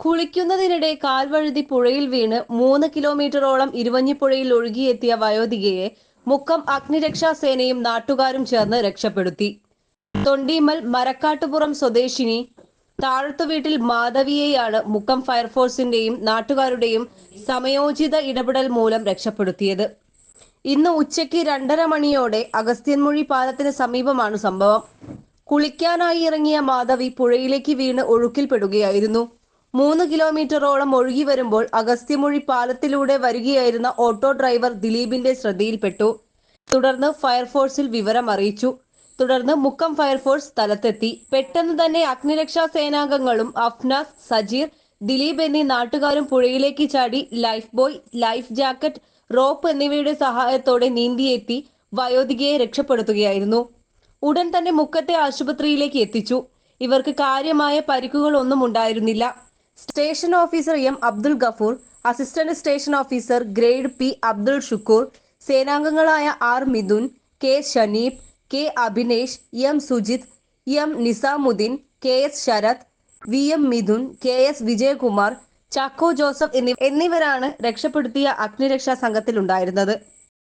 കുളിക്കുന്നതിനിടെ കാൽവഴുതി പുഴയിൽ വീണ് മൂന്ന് കിലോമീറ്ററോളം ഇരുവഞ്ഞിപ്പുഴയിൽ ഒഴുകിയെത്തിയ വയോധികയെ മുക്കം അഗ്നിരക്ഷാ സേനയും നാട്ടുകാരും ചേർന്ന് രക്ഷപ്പെടുത്തി. തൊണ്ടിമൽ മരക്കാട്ടുപുറം സ്വദേശിനി താഴത്തുവീട്ടിൽ മാധവിയെയാണ് മുക്കം ഫയർഫോഴ്സിന്റെയും നാട്ടുകാരുടെയും സമയോചിത ഇടപെടൽ മൂലം രക്ഷപ്പെടുത്തിയത്. ഇന്ന് ഉച്ചയ്ക്ക് രണ്ടര മണിയോടെ അഗസ്ത്യൻമൊഴി പാലത്തിന് സമീപമാണ് സംഭവം. കുളിക്കാനായി ഇറങ്ങിയ മാധവി പുഴയിലേക്ക് വീണ് ഒഴുക്കിൽപ്പെടുകയായിരുന്നു. മൂന്ന് കിലോമീറ്ററോളം ഒഴുകി വരുമ്പോൾ അഗസ്ത്യമൊഴി പാലത്തിലൂടെ വരികയായിരുന്ന ഓട്ടോ ഡ്രൈവർ ദിലീപിന്റെ ശ്രദ്ധയിൽപ്പെട്ടു. തുടർന്ന് ഫയർഫോഴ്സിൽ വിവരം അറിയിച്ചു. തുടർന്ന് മുക്കം ഫയർഫോഴ്സ് സ്ഥലത്തെത്തി. പെട്ടെന്ന് തന്നെ അഗ്നിരക്ഷാ സേനാംഗങ്ങളും അഫ്നാസ് സജീർ ദിലീപ് എന്നീ നാട്ടുകാരും പുഴയിലേക്ക് ചാടി. Life buoy life jacket rope എന്നിവയുടെ സഹായത്തോടെ നീന്തിയെത്തി വയോധികയെ രക്ഷപ്പെടുത്തുകയായിരുന്നു. ഉടൻ തന്നെ മുക്കത്തെ ആശുപത്രിയിലേക്ക് എത്തിച്ചു. ഇവർക്ക് കാര്യമായ പരിക്കുകളൊന്നും ഉണ്ടായിരുന്നില്ല. Station officer M Abdul Gafoor assistant station officer grade P Abdul Shukoor സേനാംഗങ്ങളായ R Mithun K Shaneeb K Abhinesh M Sujith M Nizamuddin K S Sarath V M Mithun K S Vijayakumar Chacko Joseph എന്നിവരാണ് രക്ഷപ്പെടുത്തിയ അഗ്നിരക്ഷാ സംഘത്തിലുണ്ടായിരുന്നത്.